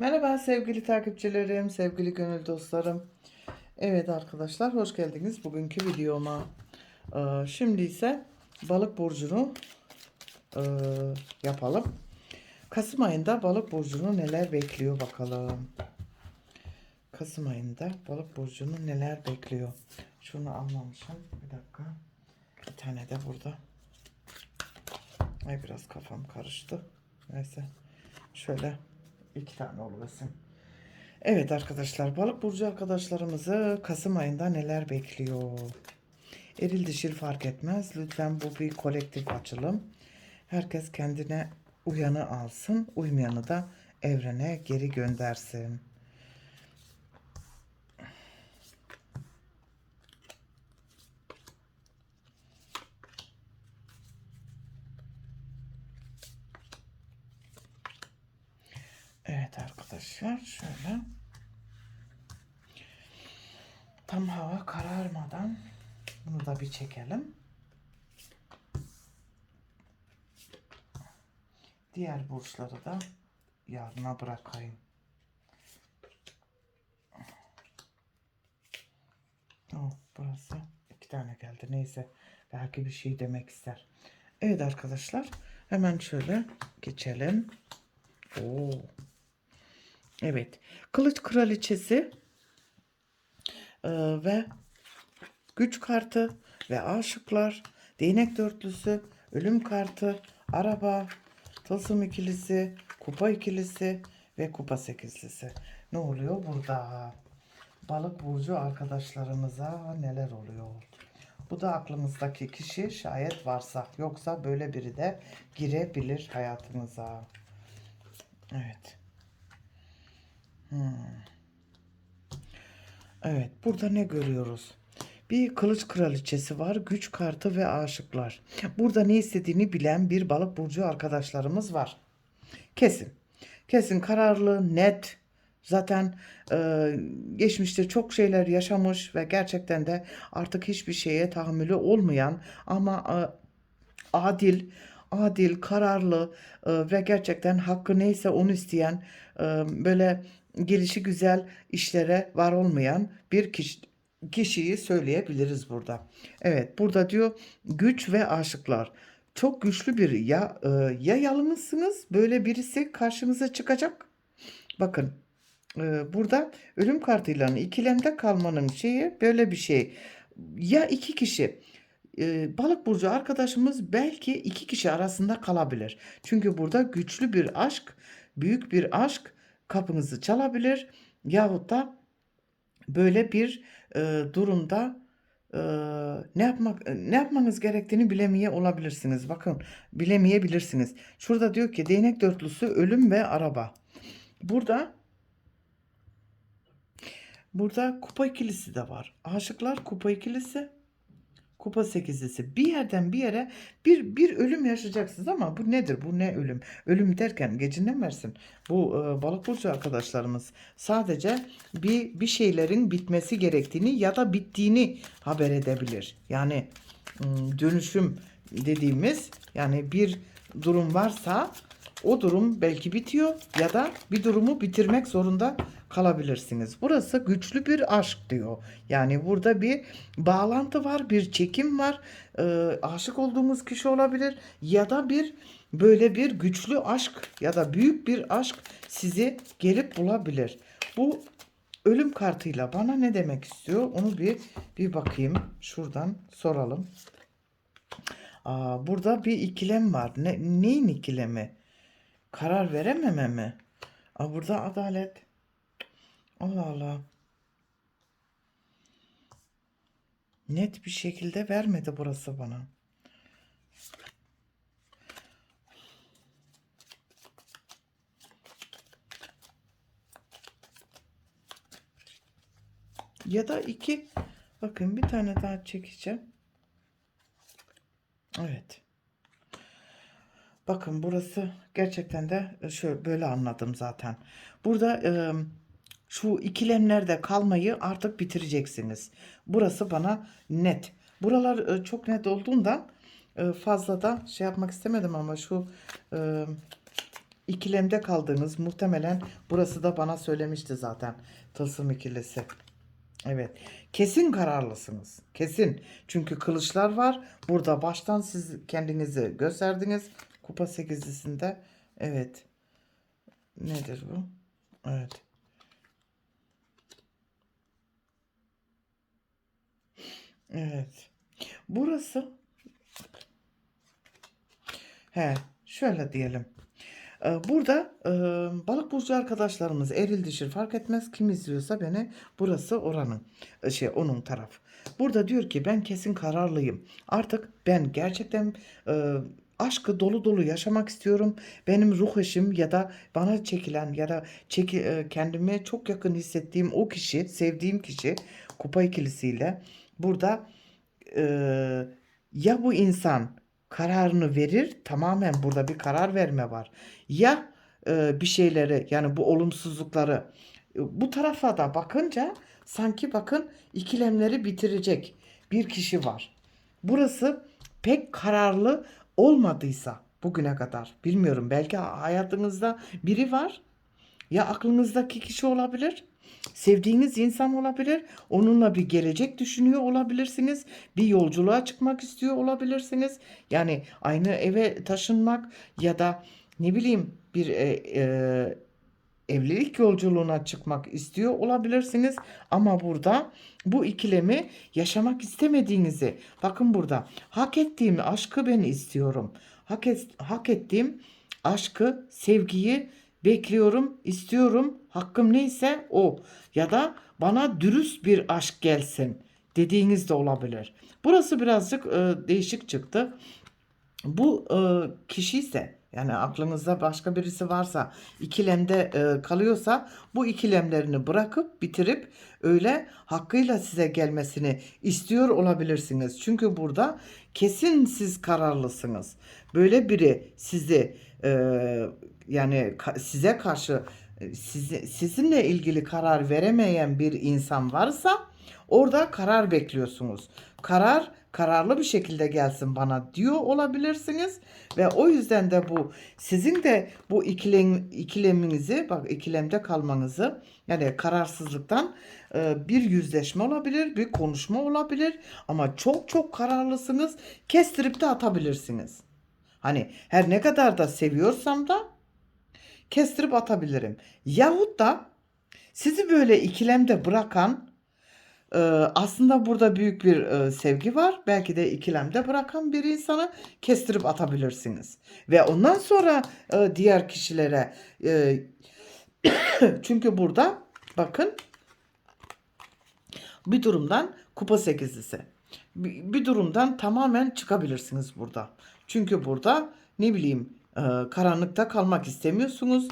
Merhaba sevgili takipçilerim, sevgili gönül dostlarım. Evet arkadaşlar hoş geldiniz bugünkü videoma. Ee, şimdi ise balık burcunu e, yapalım. Kasım ayında balık burcunu neler bekliyor bakalım. Kasım ayında balık burcunu neler bekliyor. Şunu almamışım. Bir dakika. Bir tane de burada. Ay biraz kafam karıştı. Neyse. Şöyle iki tane oluversin. Evet arkadaşlar balık burcu arkadaşlarımızı Kasım ayında neler bekliyor? Eril dişil fark etmez. Lütfen bu bir kolektif açılım. Herkes kendine uyanı alsın. Uymayanı da evrene geri göndersin. Evet arkadaşlar şöyle tam hava kararmadan bunu da bir çekelim. Diğer burçları da yarına bırakayım. Oh, burası iki tane geldi. Neyse belki bir şey demek ister. Evet arkadaşlar hemen şöyle geçelim. Oo. Evet. Kılıç kraliçesi e, ve güç kartı ve aşıklar, değnek dörtlüsü, ölüm kartı, araba, tılsım ikilisi, kupa ikilisi ve kupa sekizlisi. Ne oluyor burada? Balık burcu arkadaşlarımıza neler oluyor? Bu da aklımızdaki kişi şayet varsa. Yoksa böyle biri de girebilir hayatımıza. Evet. Evet, burada ne görüyoruz? Bir kılıç kraliçesi var, güç kartı ve aşıklar. Burada ne istediğini bilen bir balık burcu arkadaşlarımız var. Kesin. Kesin kararlı, net. Zaten e, geçmişte çok şeyler yaşamış ve gerçekten de artık hiçbir şeye tahammülü olmayan ama e, adil, adil, kararlı e, ve gerçekten hakkı neyse onu isteyen e, böyle gelişi güzel işlere var olmayan bir kişi, kişiyi söyleyebiliriz burada. Evet burada diyor güç ve aşıklar. Çok güçlü bir ya e, ya yalnızsınız böyle birisi karşımıza çıkacak. Bakın e, burada ölüm kartıyla ikilemde kalmanın şeyi böyle bir şey. Ya iki kişi e, balık burcu arkadaşımız belki iki kişi arasında kalabilir. Çünkü burada güçlü bir aşk, büyük bir aşk kapınızı çalabilir yahut da böyle bir e, durumda e, ne yapmak ne yapmanız gerektiğini bilemeye olabilirsiniz. Bakın bilemeyebilirsiniz. Şurada diyor ki değnek dörtlüsü ölüm ve araba. Burada burada kupa ikilisi de var. Aşıklar kupa ikilisi Kupa sekizlisi. Bir yerden bir yere bir bir ölüm yaşayacaksınız ama bu nedir? Bu ne ölüm? Ölüm derken gecinden versin. Bu e, balık burcu arkadaşlarımız sadece bir bir şeylerin bitmesi gerektiğini ya da bittiğini haber edebilir. Yani dönüşüm dediğimiz yani bir durum varsa o durum belki bitiyor ya da bir durumu bitirmek zorunda kalabilirsiniz. Burası güçlü bir aşk diyor. Yani burada bir bağlantı var, bir çekim var. Ee, aşık olduğumuz kişi olabilir ya da bir böyle bir güçlü aşk ya da büyük bir aşk sizi gelip bulabilir. Bu ölüm kartıyla bana ne demek istiyor? Onu bir bir bakayım. Şuradan soralım. Aa, burada bir ikilem var. Ne, neyin ikilemi? Karar verememe mi? Aa, burada adalet. Allah Allah. Net bir şekilde vermedi burası bana. Ya da iki. Bakın bir tane daha çekeceğim. Evet. Bakın burası gerçekten de şöyle böyle anladım zaten. Burada e, şu ikilemlerde kalmayı artık bitireceksiniz. Burası bana net. Buralar e, çok net olduğundan e, fazla da şey yapmak istemedim ama şu e, ikilemde kaldığınız muhtemelen burası da bana söylemişti zaten. Tılsım ikilisi. Evet. Kesin kararlısınız. Kesin. Çünkü kılıçlar var. Burada baştan siz kendinizi gösterdiniz. Kupa sekizlisinde. Evet. Nedir bu? Evet. Evet. Burası He, şöyle diyelim. Ee, Burada e, balık burcu arkadaşlarımız eril dişil fark etmez kim izliyorsa beni burası oranın e, şey onun taraf. Burada diyor ki ben kesin kararlıyım. Artık ben gerçekten e, aşkı dolu dolu yaşamak istiyorum. Benim ruh eşim ya da bana çekilen ya da çeki, e, kendime çok yakın hissettiğim o kişi, sevdiğim kişi kupa ikilisiyle burada e, ya bu insan kararını verir tamamen burada bir karar verme var ya e, bir şeyleri yani bu olumsuzlukları e, bu tarafa da bakınca sanki bakın ikilemleri bitirecek bir kişi var. Burası pek kararlı olmadıysa bugüne kadar bilmiyorum belki hayatınızda biri var ya aklınızdaki kişi olabilir. Sevdiğiniz insan olabilir. Onunla bir gelecek düşünüyor olabilirsiniz. Bir yolculuğa çıkmak istiyor olabilirsiniz. Yani aynı eve taşınmak ya da ne bileyim bir e, e, evlilik yolculuğuna çıkmak istiyor olabilirsiniz. Ama burada bu ikilemi yaşamak istemediğinizi bakın burada hak ettiğim aşkı ben istiyorum. Hak, et, hak ettiğim aşkı, sevgiyi bekliyorum, istiyorum. Hakkım neyse o. Ya da bana dürüst bir aşk gelsin dediğiniz de olabilir. Burası birazcık e, değişik çıktı. Bu e, kişi ise yani aklınızda başka birisi varsa ikilemde e, kalıyorsa bu ikilemlerini bırakıp bitirip öyle hakkıyla size gelmesini istiyor olabilirsiniz. Çünkü burada kesin siz kararlısınız. Böyle biri sizi e, yani size karşı sizi, sizinle ilgili karar veremeyen bir insan varsa orada karar bekliyorsunuz. Karar kararlı bir şekilde gelsin bana diyor olabilirsiniz ve o yüzden de bu sizin de bu ikilem, ikileminizi bak ikilemde kalmanızı yani kararsızlıktan e, bir yüzleşme olabilir, bir konuşma olabilir ama çok çok kararlısınız. Kestirip de atabilirsiniz. Hani her ne kadar da seviyorsam da kestirip atabilirim. Yahut da sizi böyle ikilemde bırakan e, aslında burada büyük bir e, sevgi var. Belki de ikilemde bırakan bir insanı kestirip atabilirsiniz. Ve ondan sonra e, diğer kişilere çünkü burada bakın bir durumdan kupa sekizlisi. Bir, bir durumdan tamamen çıkabilirsiniz burada. Çünkü burada ne bileyim karanlıkta kalmak istemiyorsunuz.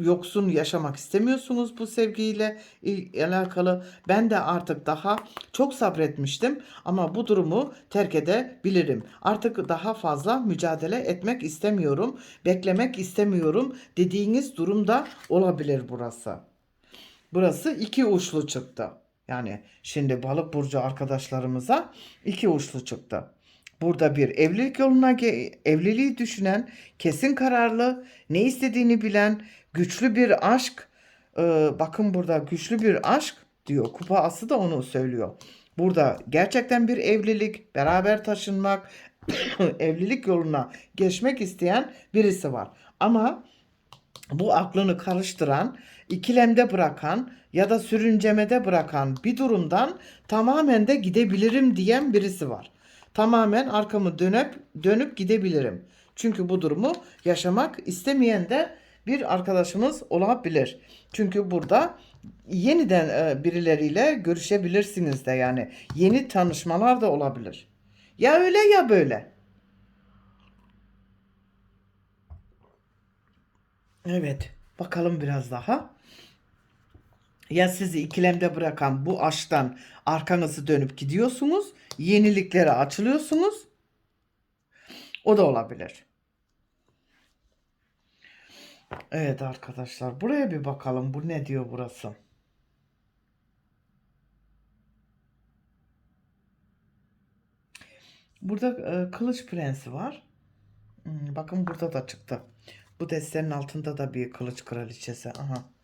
Yoksun yaşamak istemiyorsunuz bu sevgiyle alakalı. Ben de artık daha çok sabretmiştim ama bu durumu terk edebilirim. Artık daha fazla mücadele etmek istemiyorum, beklemek istemiyorum dediğiniz durumda olabilir burası. Burası iki uçlu çıktı. Yani şimdi balık burcu arkadaşlarımıza iki uçlu çıktı. Burada bir evlilik yoluna evliliği düşünen, kesin kararlı, ne istediğini bilen, güçlü bir aşk. Ee, bakın burada güçlü bir aşk diyor. Kupa ası da onu söylüyor. Burada gerçekten bir evlilik, beraber taşınmak, evlilik yoluna geçmek isteyen birisi var. Ama bu aklını karıştıran, ikilemde bırakan ya da sürüncemede bırakan bir durumdan tamamen de gidebilirim diyen birisi var. Tamamen arkamı dönüp dönüp gidebilirim. Çünkü bu durumu yaşamak istemeyen de bir arkadaşımız olabilir. Çünkü burada yeniden e, birileriyle görüşebilirsiniz de yani yeni tanışmalar da olabilir. Ya öyle ya böyle. Evet, bakalım biraz daha. Ya sizi ikilemde bırakan bu aşktan arkanızı dönüp gidiyorsunuz, yeniliklere açılıyorsunuz. O da olabilir. Evet arkadaşlar, buraya bir bakalım. Bu ne diyor burası? Burada e, Kılıç Prensi var. Hmm, bakın burada da çıktı. Bu destenin altında da bir kılıç kraliçesi. Aha.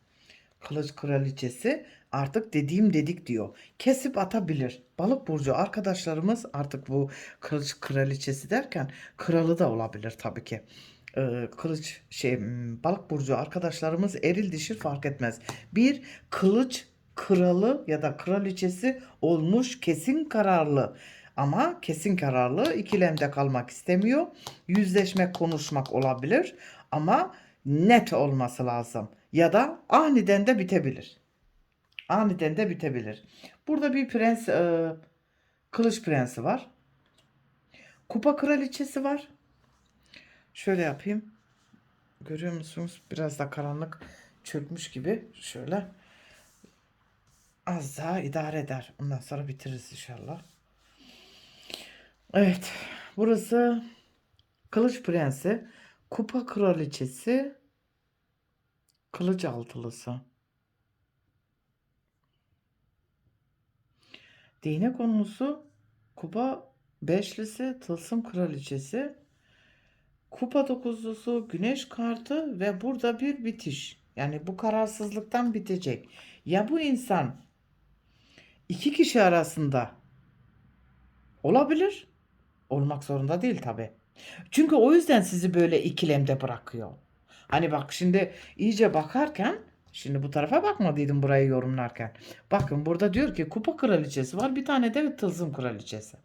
Kılıç kraliçesi artık dediğim dedik diyor. Kesip atabilir. Balık burcu arkadaşlarımız artık bu kılıç kraliçesi derken kralı da olabilir tabii ki. Ee, kılıç şey balık burcu arkadaşlarımız eril dişi fark etmez. Bir kılıç kralı ya da kraliçesi olmuş kesin kararlı. Ama kesin kararlı ikilemde kalmak istemiyor. Yüzleşmek, konuşmak olabilir ama net olması lazım. Ya da aniden de bitebilir. Aniden de bitebilir. Burada bir prens, e, kılıç prensi var. Kupa kraliçesi var. Şöyle yapayım. Görüyor musunuz? Biraz da karanlık çökmüş gibi. Şöyle. Az daha idare eder. Ondan sonra bitiririz inşallah. Evet. Burası Kılıç Prensi. Kupa Kraliçesi. Kılıç Altılısı. Değnek onlusu. Kupa Beşlisi. Tılsım Kraliçesi. Kupa dokuzlusu. Güneş kartı ve burada bir bitiş. Yani bu kararsızlıktan bitecek. Ya bu insan iki kişi arasında olabilir. Olmak zorunda değil tabi. Çünkü o yüzden sizi böyle ikilemde bırakıyor. Hani bak şimdi iyice bakarken şimdi bu tarafa bakmadıydım burayı yorumlarken. Bakın burada diyor ki kupa kraliçesi var bir tane de tılsım kraliçesi.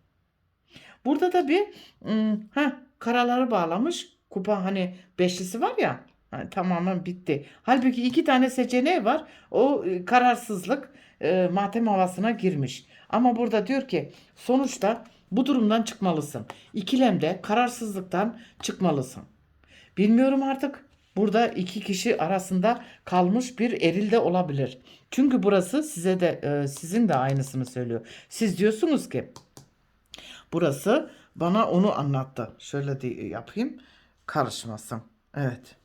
Burada da bir ım, ha karaları bağlamış kupa hani beşlisi var ya hani tamamen bitti. Halbuki iki tane seçeneği var. O e, kararsızlık e, matem havasına girmiş. Ama burada diyor ki sonuçta bu durumdan çıkmalısın. İkilemde kararsızlıktan çıkmalısın. Bilmiyorum artık. Burada iki kişi arasında kalmış bir eril de olabilir. Çünkü burası size de e, sizin de aynısını söylüyor. Siz diyorsunuz ki burası bana onu anlattı. Şöyle de yapayım karışmasın. Evet.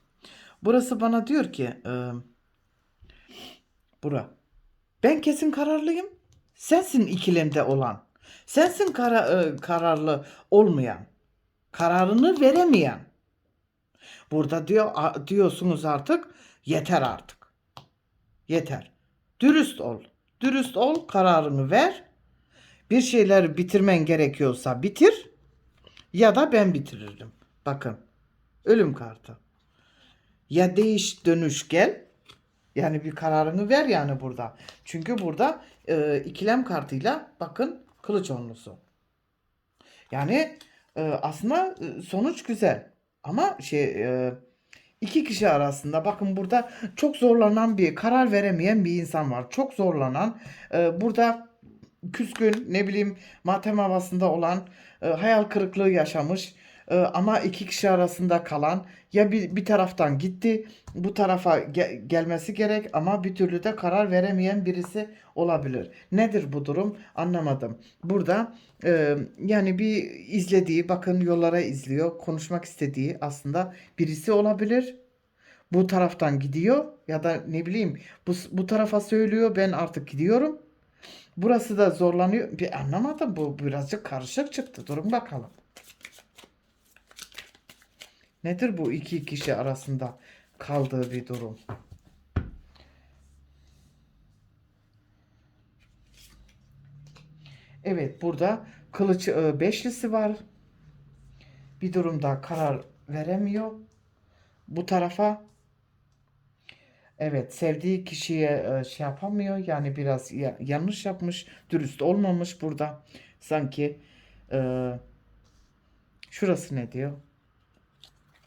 Burası bana diyor ki e, bura ben kesin kararlıyım. Sensin ikilemde olan. Sensin kara, e, kararlı olmayan. Kararını veremeyen. Burada diyor diyorsunuz artık yeter artık. Yeter. Dürüst ol. Dürüst ol, kararını ver. Bir şeyleri bitirmen gerekiyorsa bitir ya da ben bitiririm. Bakın. Ölüm kartı. Ya değiş dönüş gel. Yani bir kararını ver yani burada. Çünkü burada e, ikilem kartıyla bakın kılıç onlusu. Yani e, aslında e, sonuç güzel. Ama şey e, iki kişi arasında bakın burada çok zorlanan bir karar veremeyen bir insan var. Çok zorlanan e, burada küskün ne bileyim matem havasında olan e, hayal kırıklığı yaşamış e, ama iki kişi arasında kalan ya bir, bir taraftan gitti bu tarafa ge- gelmesi gerek ama bir türlü de karar veremeyen birisi olabilir. Nedir bu durum anlamadım. Burada e, yani bir izlediği bakın yollara izliyor konuşmak istediği aslında birisi olabilir. Bu taraftan gidiyor ya da ne bileyim bu, bu tarafa söylüyor ben artık gidiyorum. Burası da zorlanıyor. Bir anlamadım bu birazcık karışık çıktı. Durun bakalım. Nedir bu iki kişi arasında kaldığı bir durum? Evet burada kılıç e, beşlisi var. Bir durumda karar veremiyor. Bu tarafa evet sevdiği kişiye e, şey yapamıyor. Yani biraz ya- yanlış yapmış, dürüst olmamış burada. Sanki e, şurası ne diyor?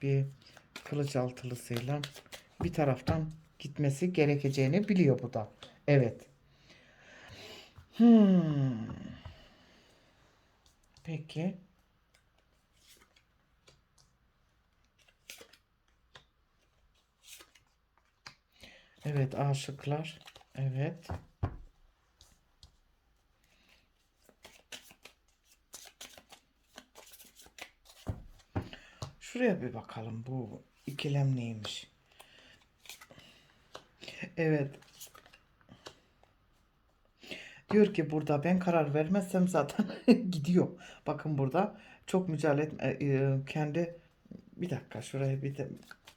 Bir kılıç altılısıyla bir taraftan gitmesi gerekeceğini biliyor bu da. Evet. Hmm. Peki. Evet aşıklar. Evet. Şuraya bir bakalım bu ikilem neymiş. Evet. Diyor ki burada ben karar vermezsem zaten gidiyor. Bakın burada çok mücadele etme, e, kendi bir dakika şuraya bir de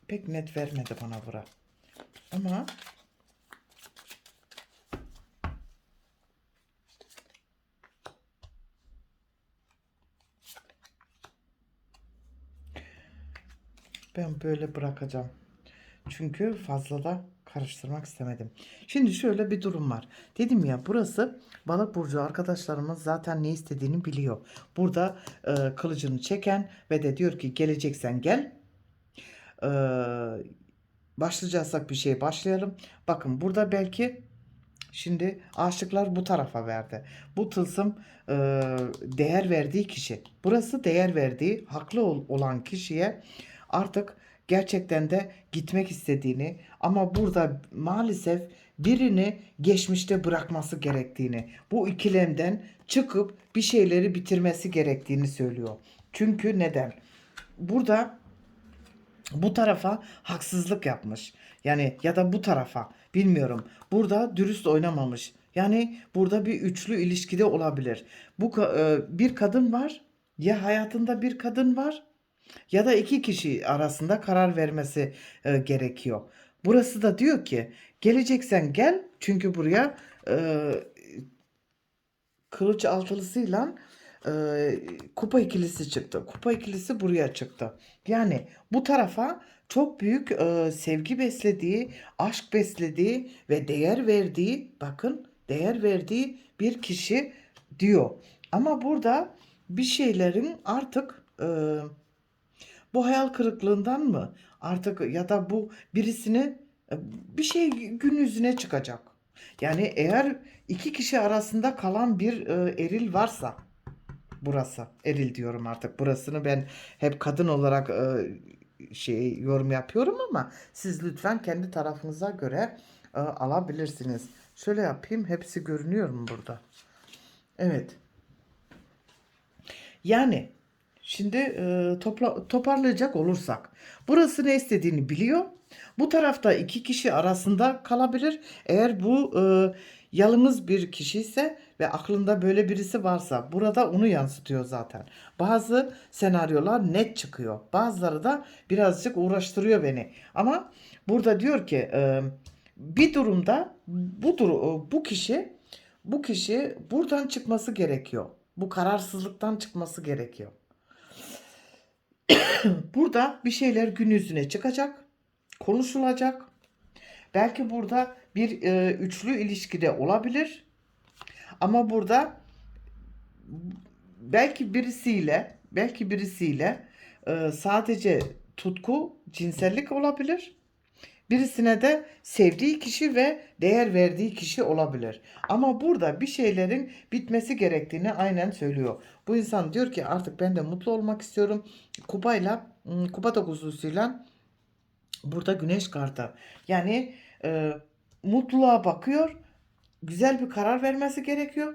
pek net vermedi bana bura. Ama ben böyle bırakacağım. Çünkü fazla da karıştırmak istemedim. Şimdi şöyle bir durum var. Dedim ya burası balık burcu arkadaşlarımız zaten ne istediğini biliyor. Burada e, kılıcını çeken ve de diyor ki geleceksen gel. E, başlayacaksak bir şey başlayalım. Bakın burada belki şimdi aşıklar bu tarafa verdi. Bu tılsım e, değer verdiği kişi. Burası değer verdiği haklı ol- olan kişiye artık gerçekten de gitmek istediğini ama burada maalesef birini geçmişte bırakması gerektiğini, bu ikilemden çıkıp bir şeyleri bitirmesi gerektiğini söylüyor. Çünkü neden? Burada bu tarafa haksızlık yapmış. Yani ya da bu tarafa bilmiyorum. Burada dürüst oynamamış. Yani burada bir üçlü ilişkide olabilir. Bu e, bir kadın var. Ya hayatında bir kadın var ya da iki kişi arasında karar vermesi e, gerekiyor. Burası da diyor ki geleceksen gel çünkü buraya e, kılıç altılısıyla e, kupa ikilisi çıktı. Kupa ikilisi buraya çıktı. Yani bu tarafa çok büyük e, sevgi beslediği, aşk beslediği ve değer verdiği, bakın değer verdiği bir kişi diyor. Ama burada bir şeylerin artık e, bu hayal kırıklığından mı artık ya da bu birisini e, bir şey gün yüzüne çıkacak. Yani eğer iki kişi arasında kalan bir e, eril varsa burası eril diyorum artık burasını ben hep kadın olarak e, şey yorum yapıyorum ama siz lütfen kendi tarafınıza göre e, alabilirsiniz. Şöyle yapayım hepsi görünüyor mu burada? Evet. Yani şimdi e, topla, toparlayacak olursak burası ne istediğini biliyor. Bu tarafta iki kişi arasında kalabilir. Eğer bu e, yalnız bir kişi ise ve aklında böyle birisi varsa burada onu yansıtıyor zaten. Bazı senaryolar net çıkıyor. Bazıları da birazcık uğraştırıyor beni. Ama burada diyor ki e, bir durumda bu duru, bu kişi bu kişi buradan çıkması gerekiyor. Bu kararsızlıktan çıkması gerekiyor. Burada bir şeyler gün yüzüne çıkacak, konuşulacak. Belki burada bir e, üçlü ilişkide olabilir. Ama burada belki birisiyle, belki birisiyle e, sadece tutku, cinsellik olabilir. Birisine de sevdiği kişi ve değer verdiği kişi olabilir. Ama burada bir şeylerin bitmesi gerektiğini aynen söylüyor. Bu insan diyor ki artık ben de mutlu olmak istiyorum. Kupayla, ım, kupa dokuzlusuyla burada güneş kartı. Yani e, mutluluğa bakıyor. Güzel bir karar vermesi gerekiyor.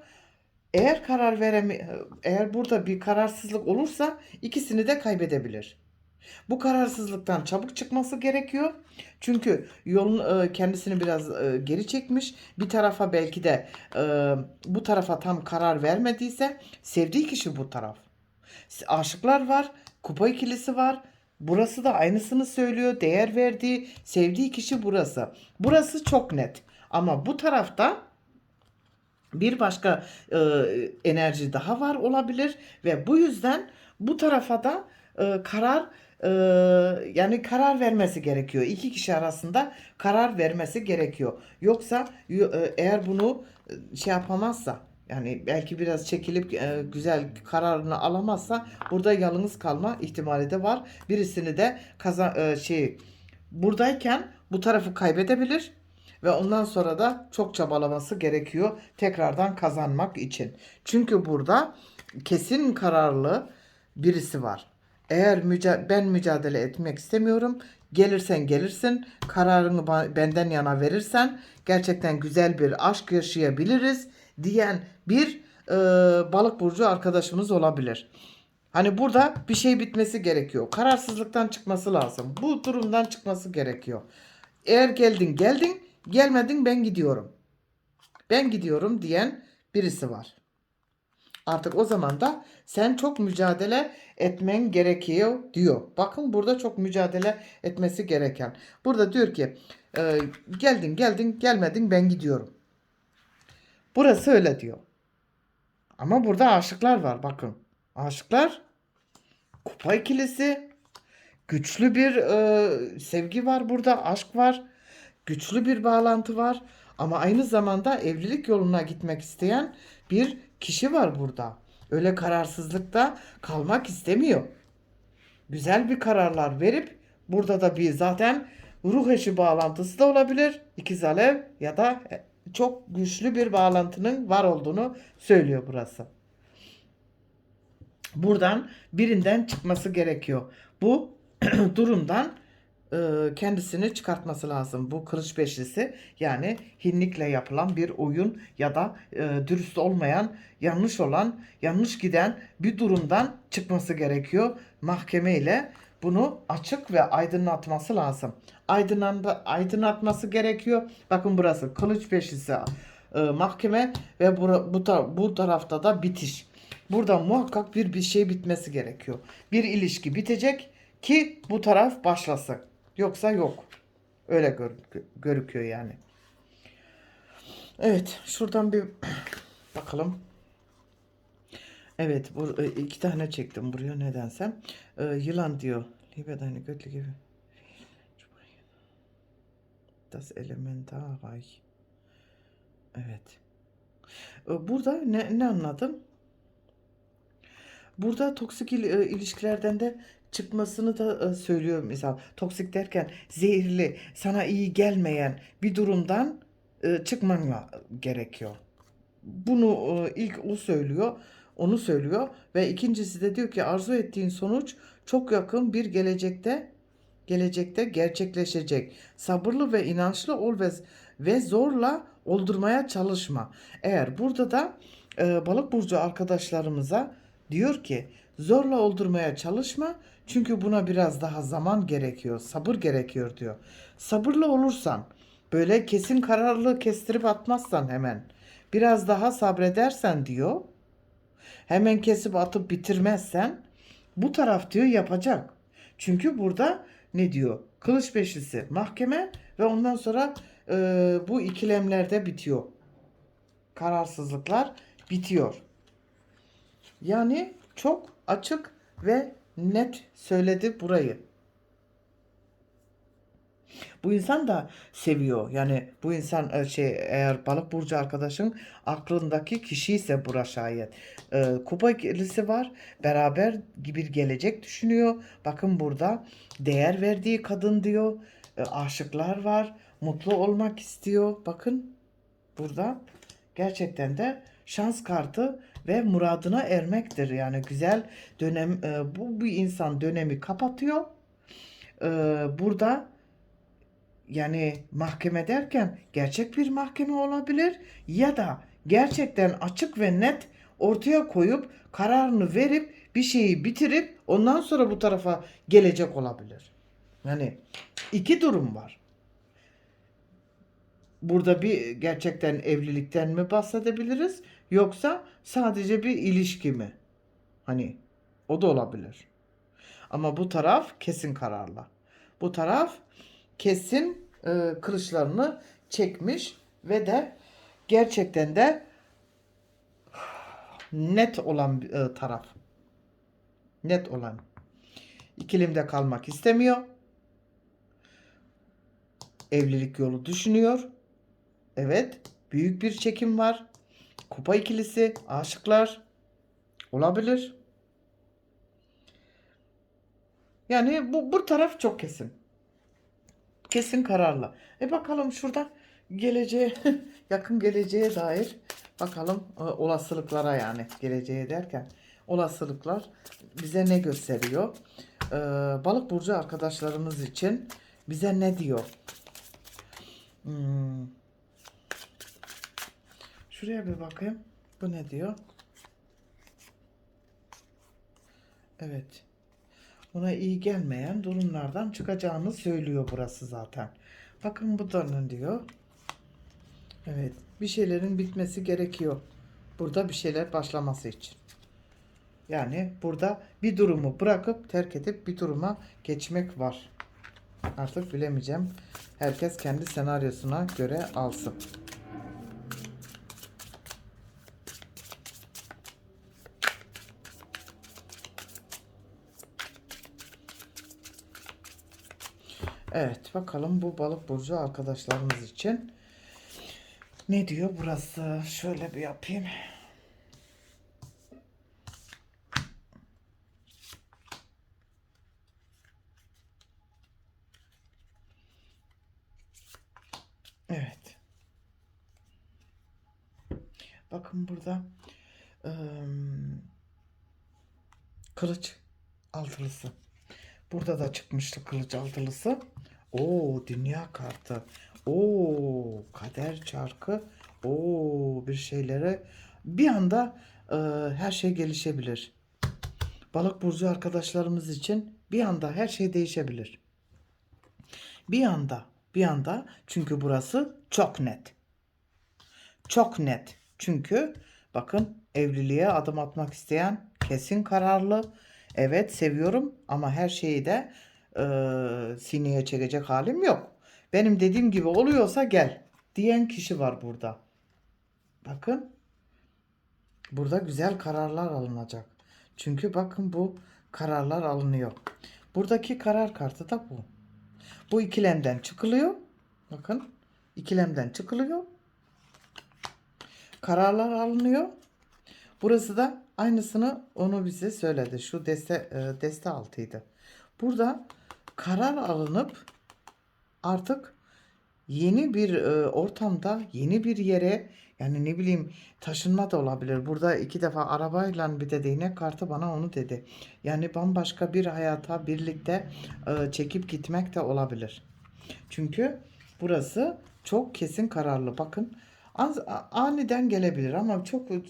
Eğer karar veremi eğer burada bir kararsızlık olursa ikisini de kaybedebilir. Bu kararsızlıktan çabuk çıkması gerekiyor. Çünkü yolun e, kendisini biraz e, geri çekmiş. Bir tarafa belki de e, bu tarafa tam karar vermediyse sevdiği kişi bu taraf. Aşıklar var, kupa ikilisi var. Burası da aynısını söylüyor. Değer verdiği, sevdiği kişi burası. Burası çok net. Ama bu tarafta bir başka e, enerji daha var olabilir ve bu yüzden bu tarafa da e, karar e, yani karar vermesi gerekiyor. İki kişi arasında karar vermesi gerekiyor. Yoksa e, eğer bunu e, şey yapamazsa yani belki biraz çekilip e, güzel kararını alamazsa burada yalnız kalma ihtimali de var. Birisini de kaza e, şey buradayken bu tarafı kaybedebilir ve ondan sonra da çok çabalaması gerekiyor tekrardan kazanmak için. Çünkü burada kesin kararlı birisi var. Eğer müca- ben mücadele etmek istemiyorum, gelirsen gelirsin, kararını benden yana verirsen gerçekten güzel bir aşk yaşayabiliriz diyen bir e, balık burcu arkadaşımız olabilir. Hani burada bir şey bitmesi gerekiyor. Kararsızlıktan çıkması lazım. Bu durumdan çıkması gerekiyor. Eğer geldin geldin, gelmedin ben gidiyorum. Ben gidiyorum diyen birisi var. Artık o zaman da sen çok mücadele etmen gerekiyor diyor. Bakın burada çok mücadele etmesi gereken. Burada diyor ki e, geldin geldin gelmedin ben gidiyorum. Burası öyle diyor. Ama burada aşıklar var bakın. Aşıklar kupa ikilisi güçlü bir e, sevgi var burada aşk var. Güçlü bir bağlantı var. Ama aynı zamanda evlilik yoluna gitmek isteyen bir kişi var burada. Öyle kararsızlıkta kalmak istemiyor. Güzel bir kararlar verip burada da bir zaten ruh eşi bağlantısı da olabilir. İkiz alev ya da çok güçlü bir bağlantının var olduğunu söylüyor burası. Buradan birinden çıkması gerekiyor. Bu durumdan e, kendisini çıkartması lazım. Bu kılıç beşlisi yani hinlikle yapılan bir oyun ya da e, dürüst olmayan, yanlış olan, yanlış giden bir durumdan çıkması gerekiyor. Mahkeme ile bunu açık ve aydınlatması lazım. Aydınlanma, aydınlatması gerekiyor. Bakın burası kılıç beşlisi e, mahkeme ve bura- bu, ta- bu tarafta da bitiş. Burada muhakkak bir bir şey bitmesi gerekiyor. Bir ilişki bitecek ki bu taraf başlasın. Yoksa yok. Öyle gör- görüküyor yani. Evet, şuradan bir bakalım. Evet, bu e, iki tane çektim buraya nedense. Ee, yılan diyor. Liebe deine göttliche Das Elementarreich. Evet. Ee, Burada ne, ne anladım? Burada toksik il- e, ilişkilerden de çıkmasını da e, söylüyor mesela. Toksik derken zehirli, sana iyi gelmeyen bir durumdan e, çıkman gerekiyor. Bunu e, ilk o söylüyor, onu söylüyor ve ikincisi de diyor ki arzu ettiğin sonuç çok yakın bir gelecekte gelecekte gerçekleşecek. Sabırlı ve inançlı ol ve, ve zorla oldurmaya çalışma. Eğer burada da e, balık burcu arkadaşlarımıza diyor ki zorla oldurmaya çalışma çünkü buna biraz daha zaman gerekiyor, sabır gerekiyor diyor. Sabırlı olursan, böyle kesin kararlı kestirip atmazsan hemen, biraz daha sabredersen diyor. Hemen kesip atıp bitirmezsen bu taraf diyor yapacak. Çünkü burada ne diyor? Kılıç beşlisi mahkeme ve ondan sonra e, bu ikilemlerde bitiyor. Kararsızlıklar bitiyor. Yani çok açık ve net söyledi burayı. Bu insan da seviyor. Yani bu insan e, şey eğer balık burcu arkadaşın aklındaki kişi ise bura şayet. E, kupa ikilisi var. Beraber bir gelecek düşünüyor. Bakın burada değer verdiği kadın diyor. E, aşıklar var. Mutlu olmak istiyor. Bakın burada gerçekten de şans kartı ve muradına ermektir. Yani güzel dönem e, bu bir insan dönemi kapatıyor. E, burada yani mahkeme derken gerçek bir mahkeme olabilir ya da gerçekten açık ve net ortaya koyup kararını verip bir şeyi bitirip ondan sonra bu tarafa gelecek olabilir. Yani iki durum var. Burada bir gerçekten evlilikten mi bahsedebiliriz yoksa sadece bir ilişki mi? Hani o da olabilir. Ama bu taraf kesin kararla. Bu taraf kesin e, kılıçlarını çekmiş ve de gerçekten de net olan e, taraf. Net olan. İkilimde kalmak istemiyor. Evlilik yolu düşünüyor. Evet, büyük bir çekim var. Kupa ikilisi, aşıklar olabilir. Yani bu bu taraf çok kesin. Kesin kararlı. E bakalım şurada geleceğe yakın geleceğe dair bakalım e, olasılıklara yani geleceğe derken olasılıklar bize ne gösteriyor? E, balık burcu arkadaşlarımız için bize ne diyor? Hmm. Şuraya bir bakayım. Bu ne diyor? Evet. Ona iyi gelmeyen durumlardan çıkacağını söylüyor burası zaten. Bakın bu da diyor? Evet. Bir şeylerin bitmesi gerekiyor. Burada bir şeyler başlaması için. Yani burada bir durumu bırakıp terk edip bir duruma geçmek var. Artık bilemeyeceğim. Herkes kendi senaryosuna göre alsın. Evet bakalım bu balık burcu arkadaşlarımız için ne diyor burası? Şöyle bir yapayım. Evet. Bakın burada ım, kılıç altılısı. Burada da çıkmıştı kılıç altılısı. Oo dünya kartı. Oo kader çarkı. Oo bir şeylere bir anda e, her şey gelişebilir. Balık burcu arkadaşlarımız için bir anda her şey değişebilir. Bir anda, bir anda çünkü burası çok net. Çok net. Çünkü bakın evliliğe adım atmak isteyen kesin kararlı. Evet seviyorum ama her şeyi de e, sineye çekecek halim yok. Benim dediğim gibi oluyorsa gel diyen kişi var burada. Bakın burada güzel kararlar alınacak. Çünkü bakın bu kararlar alınıyor. Buradaki karar kartı da bu. Bu ikilemden çıkılıyor. Bakın ikilemden çıkılıyor. Kararlar alınıyor. Burası da aynısını onu bize söyledi. Şu deste deste altıydı. Burada karar alınıp artık yeni bir e, ortamda, yeni bir yere yani ne bileyim taşınma da olabilir. Burada iki defa arabayla bir de değnek kartı bana onu dedi. Yani bambaşka bir hayata birlikte e, çekip gitmek de olabilir. Çünkü burası çok kesin kararlı. Bakın az, aniden gelebilir ama çok e,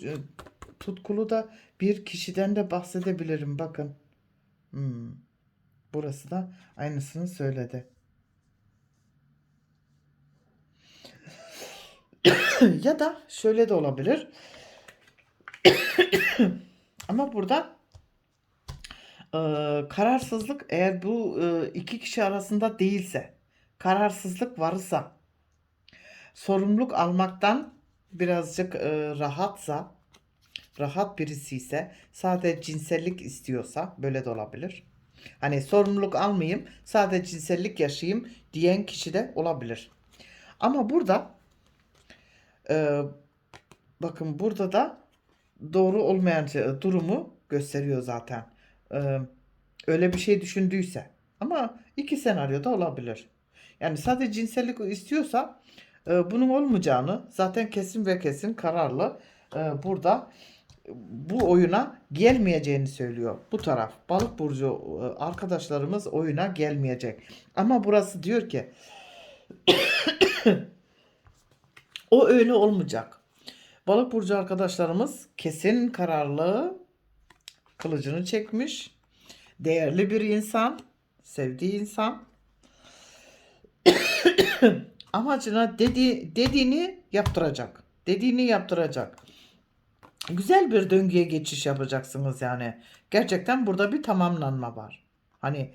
tutkulu da bir kişiden de bahsedebilirim. Bakın. Hmm. Burası da aynısını söyledi. ya da şöyle de olabilir. Ama burada e, kararsızlık eğer bu e, iki kişi arasında değilse, kararsızlık varsa, sorumluluk almaktan birazcık e, rahatsa, rahat birisi ise, sadece cinsellik istiyorsa böyle de olabilir. Hani sorumluluk almayayım, sadece cinsellik yaşayayım diyen kişi de olabilir. Ama burada e, bakın burada da doğru olmayan şey- durumu gösteriyor zaten. E, öyle bir şey düşündüyse. Ama iki senaryoda olabilir. Yani sadece cinsellik istiyorsa e, bunun olmayacağını zaten kesin ve kesin kararlı e, burada bu oyuna gelmeyeceğini söylüyor. Bu taraf balık burcu e, arkadaşlarımız oyuna gelmeyecek. Ama burası diyor ki o öyle olmayacak. Balık burcu arkadaşlarımız kesin kararlı kılıcını çekmiş. Değerli bir insan, sevdiği insan. Amacına dedi, dediğini yaptıracak. Dediğini yaptıracak. Güzel bir döngüye geçiş yapacaksınız yani. Gerçekten burada bir tamamlanma var. Hani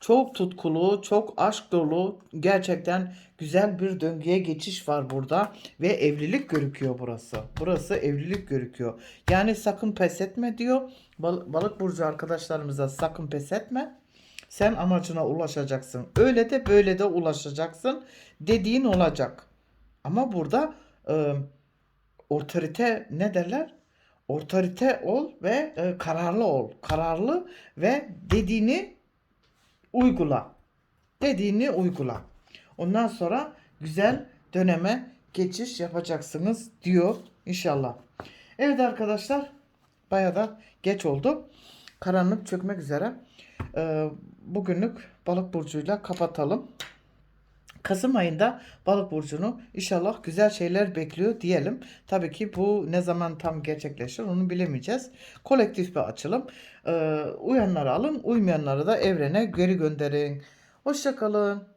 çok tutkulu, çok aşk dolu, gerçekten güzel bir döngüye geçiş var burada ve evlilik görüküyor burası. Burası evlilik görüküyor. Yani sakın pes etme diyor. Bal- balık burcu arkadaşlarımıza sakın pes etme. Sen amacına ulaşacaksın. Öyle de böyle de ulaşacaksın. Dediğin olacak. Ama burada e, otorite ne derler? Otorite ol ve e, kararlı ol. Kararlı ve dediğini uygula. Dediğini uygula. Ondan sonra güzel döneme geçiş yapacaksınız diyor inşallah. Evet arkadaşlar bayağı da geç oldu. Karanlık çökmek üzere. Ee, bugünlük balık burcuyla kapatalım. Kasım ayında balık burcunu inşallah güzel şeyler bekliyor diyelim. Tabii ki bu ne zaman tam gerçekleşir onu bilemeyeceğiz. Kolektif bir açılım. Ee, uyanları alın, uymayanları da evrene geri gönderin. Hoşçakalın.